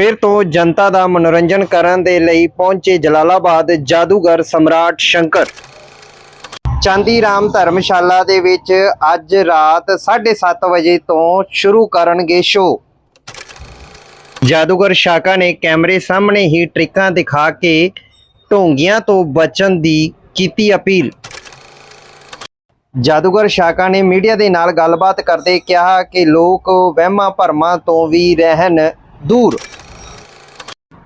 ਫਿਰ ਤੋਂ ਜਨਤਾ ਦਾ ਮਨੋਰੰਜਨ ਕਰਨ ਦੇ ਲਈ ਪਹੁੰਚੇ ਜਲਾਲਾਬਾਦ ਜਾਦੂਗਰ ਸਮਰਾਟ ਸ਼ੰਕਰ। ਚਾਂਦੀ ਰਾਮ ਧਰਮਸ਼ਾਲਾ ਦੇ ਵਿੱਚ ਅੱਜ ਰਾਤ 7:30 ਵਜੇ ਤੋਂ ਸ਼ੁਰੂ ਕਰਨਗੇ ਸ਼ੋਅ। ਜਾਦੂਗਰ ਸ਼ਾਕਾ ਨੇ ਕੈਮਰੇ ਸਾਹਮਣੇ ਹੀ ਟ੍ਰਿਕਾਂ ਦਿਖਾ ਕੇ ਢੋਂਗੀਆਂ ਤੋਂ ਬਚਣ ਦੀ ਕੀਤੀ ਅਪੀਲ। ਜਾਦੂਗਰ ਸ਼ਾਕਾ ਨੇ ਮੀਡੀਆ ਦੇ ਨਾਲ ਗੱਲਬਾਤ ਕਰਦੇ ਕਿਹਾ ਕਿ ਲੋਕ ਵਹਿਮਾਂ ਭਰਮਾਂ ਤੋਂ ਵੀ ਰਹਿਣ ਦੂਰ।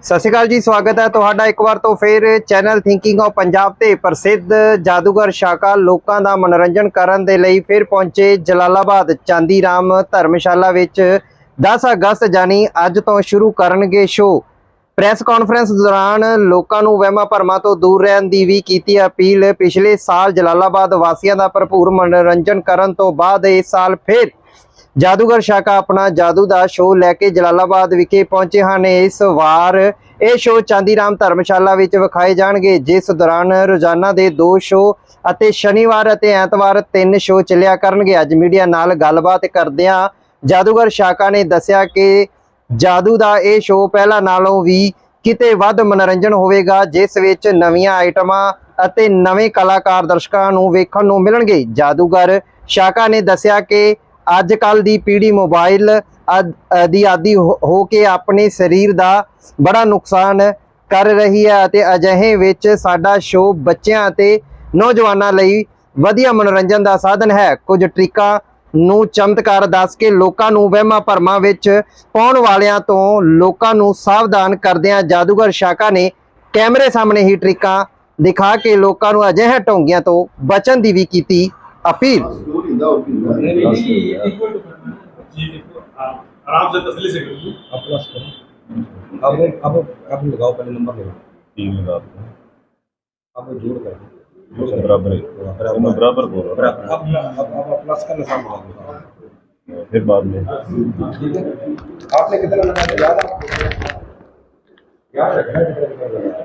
ਸਤਿ ਸ਼੍ਰੀ ਅਕਾਲ ਜੀ, ਸਵਾਗਤ ਹੈ ਤੁਹਾਡਾ ਇੱਕ ਵਾਰ ਤੋਂ ਫਿਰ ਚੈਨਲ ਥਿੰਕਿੰਗ ਆਫ ਪੰਜਾਬ ਤੇ ਪ੍ਰਸਿੱਧ ਜਾਦੂਗਰ ਸ਼ਾਕਾ ਲੋਕਾਂ ਦਾ ਮਨੋਰੰਜਨ ਕਰਨ ਦੇ ਲਈ ਫਿਰ ਪਹੁੰਚੇ ਜਲਾਲਾਬਾਦ ਚਾਂਦੀ ਰਾਮ ਧਰਮਸ਼ਾਲਾ ਵਿੱਚ 10 ਅਗਸਤ ਜਾਨੀ ਅੱਜ ਤੋਂ ਸ਼ੁਰੂ ਕਰਨਗੇ ਸ਼ੋਅ ਪ੍ਰੈਸ ਕਾਨਫਰੰਸ ਦੌਰਾਨ ਲੋਕਾਂ ਨੂੰ ਵਹਿਮਾਂ ਭਰਮਾਂ ਤੋਂ ਦੂਰ ਰਹਿਣ ਦੀ ਵੀ ਕੀਤੀ ਅਪੀਲ। ਪਿਛਲੇ ਸਾਲ ਜਲਾਲਾਬਾਦ ਵਾਸੀਆਂ ਦਾ ਭਰਪੂਰ ਮਨੋਰੰਜਨ ਕਰਨ ਤੋਂ ਬਾਅਦ ਇਸ ਸਾਲ ਫਿਰ ਜਾਦੂਗਰ ਸ਼ਾਕਾ ਆਪਣਾ ਜਾਦੂ ਦਾ ਸ਼ੋਅ ਲੈ ਕੇ ਜਲਾਲਾਬਾਦ ਵਿਖੇ ਪਹੁੰਚੇ ਹਨ। ਇਸ ਵਾਰ ਇਹ ਸ਼ੋਅ ਚਾਂਦੀਰਾਮ ਧਰਮਸ਼ਾਲਾ ਵਿੱਚ ਵਿਖਾਏ ਜਾਣਗੇ। ਜਿਸ ਦੌਰਾਨ ਰੋਜ਼ਾਨਾ ਦੇ ਦੋ ਸ਼ੋਅ ਅਤੇ ਸ਼ਨੀਵਾਰ ਅਤੇ ਐਤਵਾਰ ਤਿੰਨ ਸ਼ੋਅ ਚੱਲਿਆ ਕਰਨਗੇ। ਅੱਜ ਮੀਡੀਆ ਨਾਲ ਗੱਲਬਾਤ ਕਰਦਿਆਂ ਜਾਦੂਗਰ ਸ਼ਾਕਾ ਨੇ ਦੱਸਿਆ ਕਿ ਜਾਦੂ ਦਾ ਇਹ ਸ਼ੋਅ ਪਹਿਲਾਂ ਨਾਲੋਂ ਵੀ ਕਿਤੇ ਵੱਧ ਮਨੋਰੰਜਨ ਹੋਵੇਗਾ, ਜਿਸ ਵਿੱਚ ਨਵੀਆਂ ਆਈਟਮਾਂ ਅਤੇ ਨਵੇਂ ਕਲਾਕਾਰ ਦਰਸ਼ਕਾਂ ਨੂੰ ਵੇਖਣ ਨੂੰ ਮਿਲਣਗੇ। ਜਾਦੂਗਰ ਸ਼ਾਕਾ ਨੇ ਦੱਸਿਆ ਕਿ ਅੱਜ ਕੱਲ ਦੀ ਪੀੜ੍ਹੀ ਮੋਬਾਈਲ ਆਦ- ਅ, ਦੀ ਆਦੀ ਹੋ ਹੋ ਕੇ ਆਪਣੇ ਸਰੀਰ ਦਾ ਬੜਾ ਨੁਕਸਾਨ ਕਰ ਰਹੀ ਹੈ ਅਤੇ ਅਜਿਹੇ ਵਿੱਚ ਸਾਡਾ ਸ਼ੋਅ ਬੱਚਿਆਂ ਅਤੇ ਨੌਜਵਾਨਾਂ ਲਈ ਵਧੀਆ ਮਨੋਰੰਜਨ ਦਾ ਸਾਧਨ ਹੈ। ਕੁਝ ਟ੍ਰਿਕਾਂ ਨੂੰ ਚਮਤਕਾਰ ਦੱਸ ਕੇ ਲੋਕਾਂ ਨੂੰ ਵਹਿਮਾਂ ਭਰਮਾਂ ਵਿੱਚ ਪਾਉਣ ਵਾਲਿਆਂ ਤੋਂ ਲੋਕਾਂ ਨੂੰ ਸਾਵਧਾਨ ਕਰਦਿਆਂ ਜਾਦੂਗਰ ਸ਼ਾਕਾ ਨੇ ਕੈਮਰੇ ਸਾਹਮਣੇ ਹੀ ਟ੍ਰਿਕਾਂ ਦਿਖਾ ਕੇ ਲੋਕਾਂ ਨੂੰ ਅਜਿਹੇ ਢੋਂਗੀਆਂ ਤੋਂ ਬਚਣ ਦੀ ਵੀ ਕੀਤੀ ਅਪੀਲ। आराम से तसली से करिए। अब प्लस करो। अब अब अब लगाओ पहले नंबर लगाओ। तीन लगा अब जोड़ कर उसके बराबर है बराबर। मैं बराबर बोल रहा अब अब अब प्लस का निशान लगा दो। हूँ फिर बाद में। ठीक है? आपने कितना लगाया याद है? याद रखना है कितना लगाया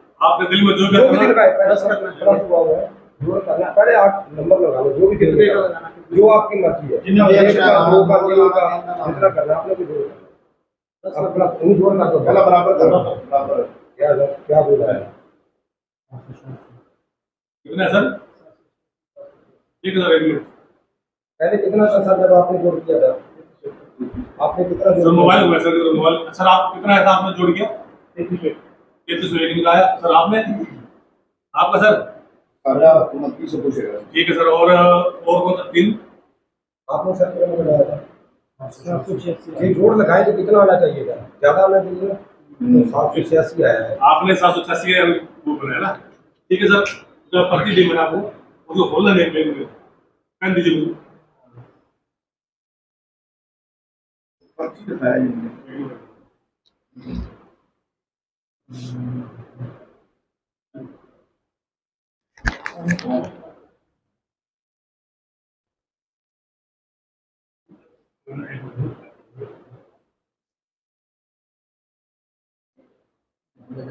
आपके दिल में जो भी है पहले सर प्लस हुआ हुआ जोड़ करना। पहले आप नंबर लगा लो जो भी दिल में जो आपकी मर्ज़ी है। एक का है, दो का तीन का हाँ। जितना करना आपने भी जोड़ करना अब प्लस तुम जोड़ कर दो पहला बराबर करो। बराबर क्या क्या बोला है? कितना है सर? एक हज़ार एक मिनट। पहले कितना था सर जब आपने जोड़ किया था? आपने कितना सर मोबाइल हुआ सर मोबाइल। सर आप कितना है आपने जोड़ किया? निकाला सर आपने आपका सर? से पूछेगा। ठीक है सर और और कौन सा तीन? आपने सर कितना लगाया था। ये जोड़ लगाए तो कितना आना चाहिए था? ज़्यादा आना चाहिए तो सात सौ छियासी आया है। आपने सात सौ छियासी वो बनाया ना? ठीक है सर जो पर्ची दी। मैंने आपको उसको खोलना नहीं मेरे में। पेन दीजिए मुझे। पर्ची दिखाया जिन्होंने निकाला सर ये जोड़ लगाया गया है ये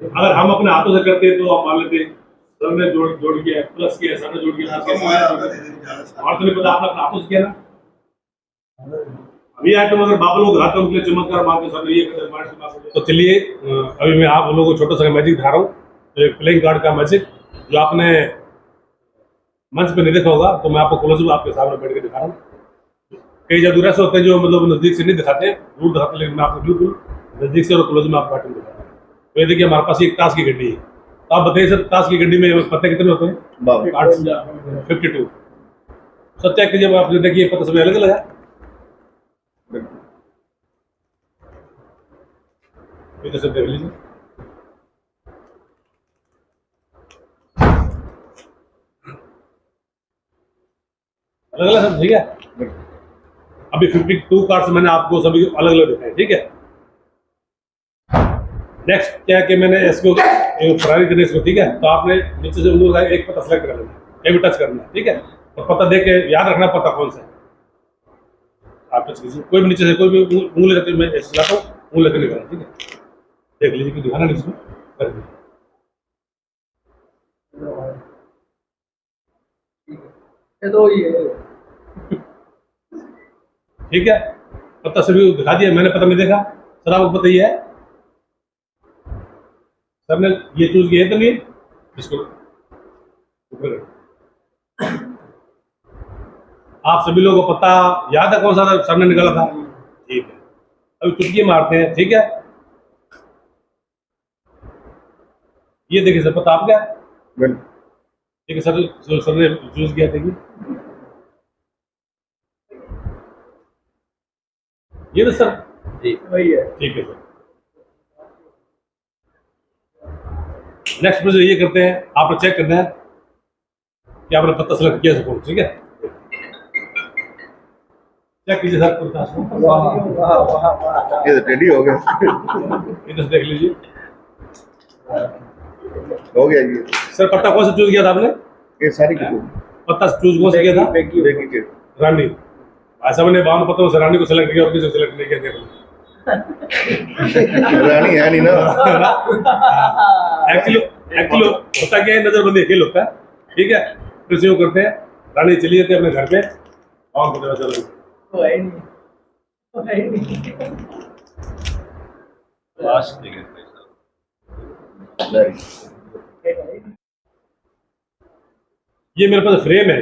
अगर हम अपने हाथों से करते तो आप मान लेते जोड़ जोड़ किया, प्लस किया सर ने जोड़ किया। और तो पता, आपने अपने हाथों से किया ना। अभी आइटम अगर बाबलों को हाथों के लिए चमत्कार ये तो चलिए अभी मैं आप लोगों को छोटा सा मैजिक दिखा रहा हूँ। तो प्लेइंग कार्ड का मैजिक जो आपने मंच पे नहीं देखा होगा तो मैं आपको क्लोज आपके सामने बैठ के दिखा रहा हूँ। कई जादू ऐसे होते हैं जो मतलब नज़दीक से नहीं दिखाते दूर दिखाते लेकिन मैं आपको बिल्कुल नज़दीक से और क्लोज में आपको दिखा तो ये देखिए हमारे पास एक ताश की गड्डी है। तो आप बताइए सर ताश की गड्डी में पत्ते कितने होते हैं? फिफ्टी टू चेक कीजिए आप देखिए पत्ते सभी अलग अलग है इधर से देख लीजिए। अलग अलग सब ठीक है? अभी 52 कार्ड्स मैंने आपको सभी अलग अलग दिखाए ठीक है? नेक्स्ट क्या है कि मैंने इसको फरारी करने इसको ठीक है? तो आपने नीचे से उंगली लगाई एक पत्ता सेलेक्ट कर लेना एक भी टच करना ठीक है? और पत्ता देख के याद रखना पता कौन सा है। आप टच कीजिए कोई भी नीचे से कोई भी उंगली रखते मैं ऐसे चलाता हूँ उंगली लगे नहीं ठीक है? देख लीजिए कि दिखाना नहीं इसमें कर दीजिए। ये तो ठीक है? पत्ता सभी दिखा दिया मैंने पता नहीं देखा सर आपको पता ही है सर ने ये चूज़ किया तो नहीं इसको आप सभी लोगों को पता याद है कौन सा था? सर ने निकाला था। ठीक है। अभी चुटकी मारते हैं ठीक है? ये देखिए सर पता आप क्या ठीक है सर जो सर ने चूज़ किया देखिए। ये तो सर? जी। वही है। ठीक है सर। नेक्स्ट प्रोसेस ये करते हैं आपने चेक करना है कि आपने पत्ता सेलेक्ट किया सको ठीक है? चेक कीजिए सर कुर्ता ये तो टेडी हो गया। इधर से देख लीजिए। हो गया ये। सर पत्ता कौन सा चूज़ किया था आपने? ये सारी कितनी पत्ता चूज़ कौन सा किया था? के रानी। ऐसा मैंने बावन पत्तों से रानी को सेलेक्ट किया और किसी को सेलेक्ट नहीं किया है नहीं ना। एक्चुअली एक्चुअली होता क्या है नजरबंदी खेल होता है। ठीक है फिर से वो करते हैं। रानी चली जाती है अपने घर पे। और को तरह चलो नहीं नहीं। लास्ट ये मेरे पास फ्रेम है।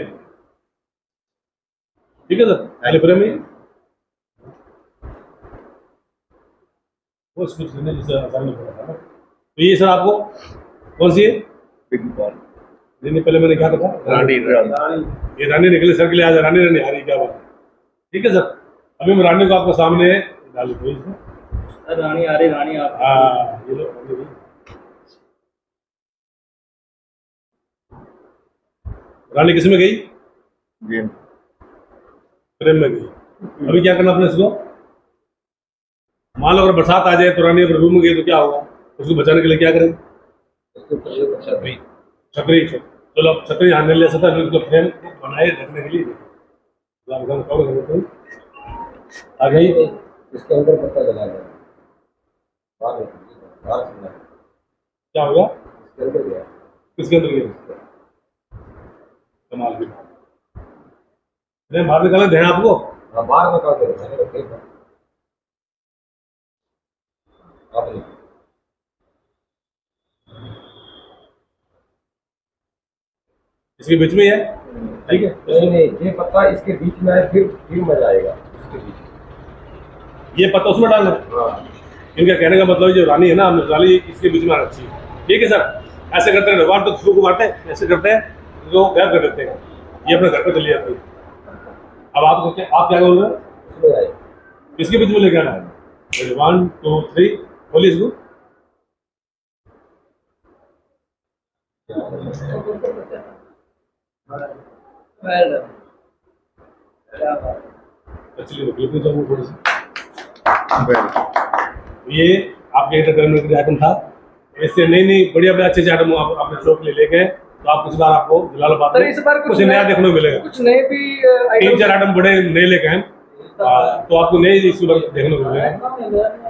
ठीक है सर पहले फ्रेम है वो कुछ करने जैसे आसान में पड़ा था ना। तो ये सर आपको कौन सी है. नहीं नहीं, पहले मैंने क्या था? रानी रानी। ये रानी निकली सर के लिए आज रानी रानी हारी क्या बात ठीक है सर अभी मैं रानी को आपके सामने डाल दूँ इसमें रानी आ रही रानी आप। हाँ ये लो रानी किसमें गई? गेम। फ्रेम में गई। अभी क्या करना अपने इसको? मान लो अगर बरसात आ जाए तो रानी अगर रूम गई तो क्या होगा? उसको बचाने के लिए क्या करें छतरी। छतरी चलो अब छतरी आने ले सकता है उसको फ्रेम बनाए रखने के लिए। हैं। आ गई। इसके अंदर पत्ता जला गया। क्या होगा इसके अंदर गया। किसके अंदर गया? कमाल की बात। बाहर ध्यान आपको। हाँ बाहर निकाल है है इसके बीच में है ठीक है। नहीं नहीं ये पत्ता इसके बीच में है फिर फिर मज़ा आएगा। इसके बीच ये पत्ता उसमें डालना हाँ? इनका कहने का मतलब जो रानी है ना हमने रानी इसके बीच में आना चाहिए। ठीक है सर। ऐसे करते हैं भगवान तो खुशबू को बांटते हैं ऐसे करते हैं तो गायब कर देते हैं। ये अपने घर पे चली जाती है। अब आपको क्या आप क्या बोल रहे आएगा किसके बीच में लेके आना है। वन टू थ्री बोलिए इसको। एक्चुअली बिल्कुल जाऊँ थोड़ी सी। Very. ये आपके एंटरटेनमेंट के लिए आइटम था। इससे नई नई बढ़िया बढ़िया अच्छे आइटम आप अपने शो के लिए लेके तो आप इस बार आपको जलालाबाद सर, में इस बार कुछ कुछ नया नया- देखने को मिलेगा। कुछ नए भी तीन चार आइटम बड़े नए लेके हैं। तो आपको नए इस बार देखने को मिलेगा।